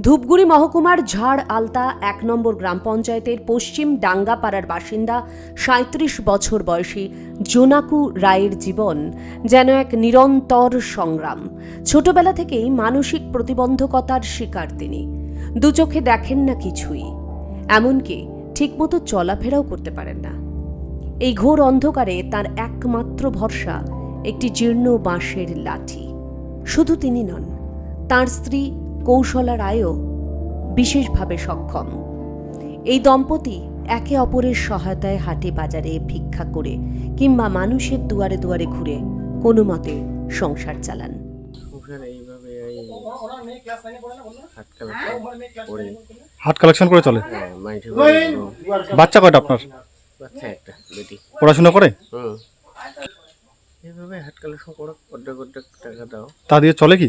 ধূপগুড়ি মহকুমার ঝাড় আলতা এক নম্বর গ্রাম পঞ্চায়েতের পশ্চিম ডাঙ্গাপাড়ার বাসিন্দা সাঁত্রিশ বছর বয়সী জোনাকু রায়ের জীবন যেন এক নিরন্তর সংগ্রাম। ছোটবেলা থেকেই মানসিক প্রতিবন্ধকতার শিকার তিনি। দু চোখে দেখেন না কিছুই। এমনকি ঠিকমতো চলাফেরাও করতে পারেন না। এই ঘোর অন্ধকারে তার একমাত্র ভরসা একটি জীর্ণ বাঁশের লাঠি। শুধু তিনি নন, তার স্ত্রী কৌশলা রায়ও বিশেষভাবে সক্ষম। এই দম্পতি একে অপরের সহায়তায় হাটে বাজারে ভিক্ষা করে কিংবা মানুষের দুয়ারে দুয়ারে ঘুরে কোনো মতে সংসার চালান। হাট কালেকশন করে। চলে? হ্যাঁ, বাচ্চা কয়টা আপনার? বাচ্চা একটা বেটি পড়াশোনা করে? হুম। এইভাবে হাট কালেকশন করো টাকা দাও। তা দিয়ে চলে কি?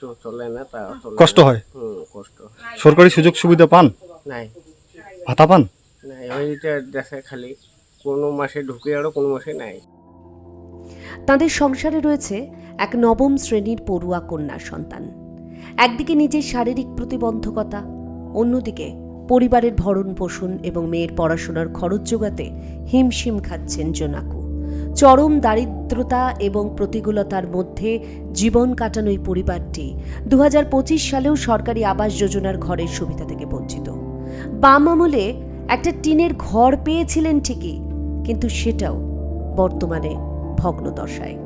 তো চলে না তা চলে কষ্ট হয়? হুম কষ্ট সরকারি সুযোগ সুবিধা পান? নাই। ভাতা পান? নাই ওইটা দেখে খালি। কোনো মাসে ঢুকে আরও কোনো মাসে নাই। তাদের সংসারে রয়েছে এক নবম শ্রেণির পড়ুয়া কন্যা সন্তান। একদিকে নিজের শারীরিক প্রতিবন্ধকতা অন্যদিকে পরিবারের ভরণ পোষণ এবং মেয়ের পড়াশোনার খরচ যোগাতে হিমশিম খাচ্ছেন জোনাকু। চরম দারিদ্রতা এবং প্রতিকূলতার মধ্যে জীবন কাটানো এই পরিবারটি। দু হাজার পঁচিশ সালেও সরকারি আবাস যোজনার ঘরের সুবিধা থেকে বঞ্চিত। বাম আমলে একটা টিনের ঘর পেয়েছিলেন ঠিকই, কিন্তু সেটাও বর্তমানে ভগ্নদশায়।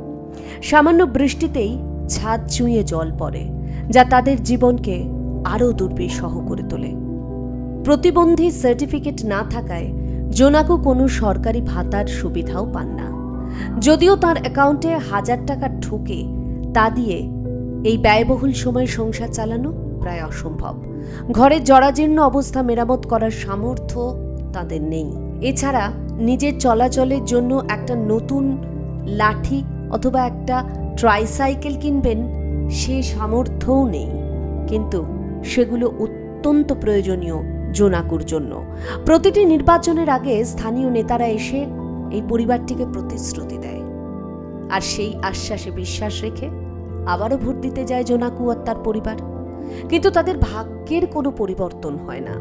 সামান্য বৃষ্টিতেই ছাদ চুঁয়ে জল পড়ে, যা তাদের জীবনকে আরও দুর্বিষহ করে তোলে। প্রতিবন্ধী সার্টিফিকেট না থাকায় জোনাকো কোনো সরকারি ভাতার সুবিধাও পান না। যদিও তার অ্যাকাউন্টে হাজার টাকা ঢোকে, তা দিয়ে এই ব্যয়বহুল সময় সংসার চালানো প্রায় অসম্ভব। ঘরের জরাজীর্ণ অবস্থা মেরামত করার সামর্থ্য তাদের নেই। এছাড়া নিজের চলাচলের জন্য একটা নতুন লাঠি অথবা একটা ট্রাইসাইকেল কিনবেন, সে সামর্থ্যও নেই। কিন্তু সেগুলো অত্যন্ত প্রয়োজনীয় জোনাকুর জন্য। প্রতিটি নির্বাচনের আগে স্থানীয় নেতারা এসে এই পরিবারটিকে প্রতিশ্রুতি দেয়। আর সেই আশ্বাসে বিশ্বাস রেখে আবারও ভোট দিতে যায় জোনাকু আর তার পরিবার। কিন্তু তাদের ভাগ্যের কোনো পরিবর্তন হয় না।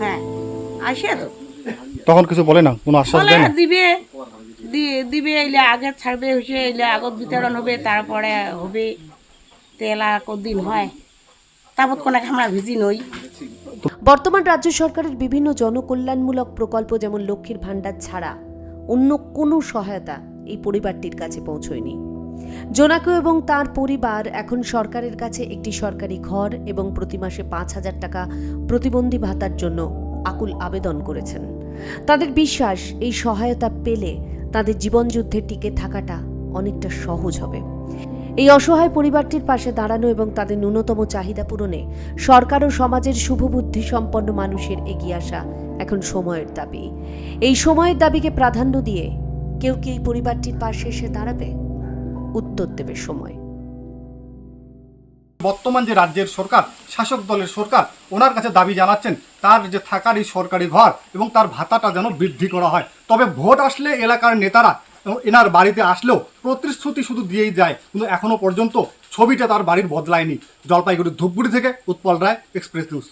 হ্যাঁ আসে তো। তখন কিছু বলে না? কোনো আশ্বাস দেয় না? দিবে দিবে এলে আগে ছাড়বে হচ্ছে এলে আগত বিতরণ হবে তারপরে হবে। তেলা কদিন হয়? তারপর কোনো আমরা ভিজি নই। বর্তমান রাজ্য সরকারের বিভিন্ন জনকল্যাণমূলক প্রকল্প যেমন লক্ষ্মীর ভাণ্ডার ছাড়া অন্য কোনো সহায়তা এই পরিবারটির কাছে পৌঁছয়নি। জোনাকো এবং তার পরিবার এখন সরকারের কাছে একটি সরকারি ঘর এবং প্রতি মাসে পাঁচ হাজার টাকা প্রতিবন্ধী ভাতার জন্য আকুল আবেদন করেছেন। তাদের বিশ্বাস, এই সহায়তা পেলে তাদের জীবনযুদ্ধে টিকে থাকাটা অনেকটা সহজ হবে। এই অসহায় পরিবারটির পাশে দাঁড়ানো এবং তাদের ন্যূনতম চাহিদা পূরণে সরকার ও সমাজের শুভবুদ্ধি সম্পন্ন মানুষের এগিয়ে আসা এখন সময়ের দাবি। এই সময়ের দাবিকে প্রাধান্য দিয়ে কেউ কি এই পরিবারটির পাশে এসে দাঁড়াবে? উত্তর দেবে সময়। বর্তমান যে রাজ্যের সরকার, শাসক দলের সরকার, ওনার কাছে দাবি জানাচ্ছেন, তার যে থাকার এই সরকারি ঘর এবং তার ভাতাটা যেন বৃদ্ধি করা হয়। তবে ভোট আসলে এলাকার নেতারা এনার বাড়িতে আসলেও প্রতিশ্রুতি শুধু দিয়েই যায়, কিন্তু এখনও পর্যন্ত ছবিটা তার বাড়ির বদলায়নি। জলপাইগুড়ির ধূপগুড়ি থেকে উৎপল রায় এক্সপ্রেস নিউজ